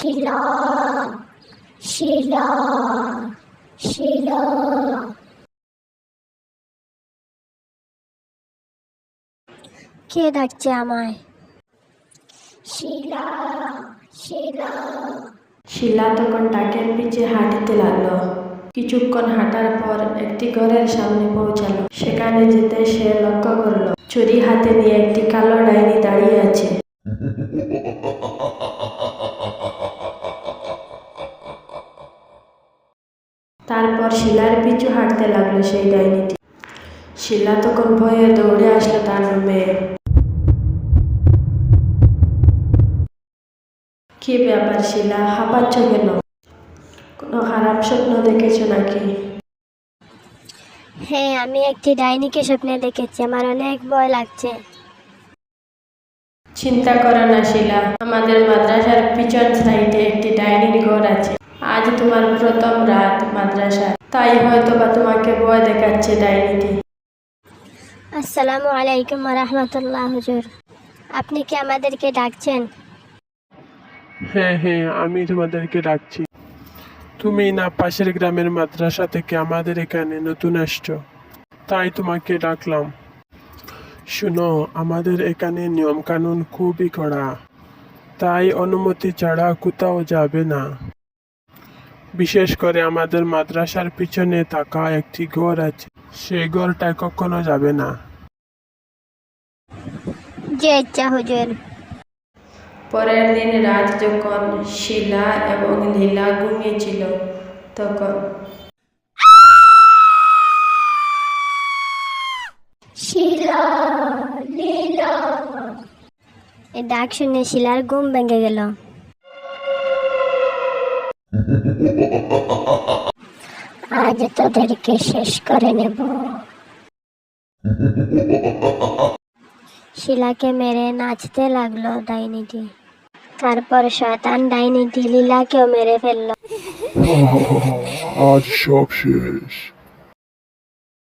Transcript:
শিলা শিলা শিলা। কে ডাকছে আমায়? শিলা শিলা। শিলা তখন ডাকের পিছে হাঁটিতে লাগল। কিছুক্ষণ হাঁটার পর একটি ঘরের সামনে পৌঁছালো। সেখানে যেতে সে লক্ষ্য করল। ছুরি হাতে নিয়ে একটি কালো ডাইনি তারপর শিলার পিছু হাঁটতে লাগল সেই ডাইনিটি। শিলা তখন ভয়ে দৌড়ে আসলো তার রুমে। কি ব্যাপার শিলা? হাঁপাচ্ছ কেন? কোনো খারাপ স্বপ্ন দেখেছ নাকি? হ্যাঁ আমি একটি ডাইনিকে স্বপ্নে দেখেছি। আমার অনেক ভয় লাগছে। চিন্তা করো না শিলা। আমাদের মাদ্রাসার পিছন সাইডে একটি ডাইনির ঘর আছে। আজ তোমার প্রথম রাত মাদ্রাসা তাই হয়তো বা তোমাকে ভয় দেখাচ্ছে ডাইনিটি। আসসালামু আলাইকুম রহমতুল্লাহ হুজুর। আপনি কি আমাদেরকে ডাকছেন? হ্যাঁ হ্যাঁ আমি তোমাদেরকে ডাকছি। তুমি না পাশের গ্রামের মাদ্রাসা থেকে আমাদের এখানে নতুন আসছো তাই তোমাকে ডাকলাম। শুনো আমাদের এখানে নিয়ম কানুন খুবই কড়া তাই অনুমতি ছাড়া কোথাও যাবে না। বিশেষ করে আমাদের মাদ্রাসার পিছনে থাকা একটি ঘর আছে। সেই ঘরটায় কখনো যাবে না। যে ইচ্ছা হুজুর। পরের দিন রাত যখন শিলা এবং লীলা ঘুমিয়েছিল তখন শিলা লীলা এই ডাক শুনে শিলার ঘুম ভেঙে গেল। আজ তোদেরকে শেষ করে নেব। শিলাকে মেরে নাচতে লাগল ডাইনিটি। তারপর শয়তান ডাইনিটি লীলাকেও মেরে ফেলল। আজ সব শেষ।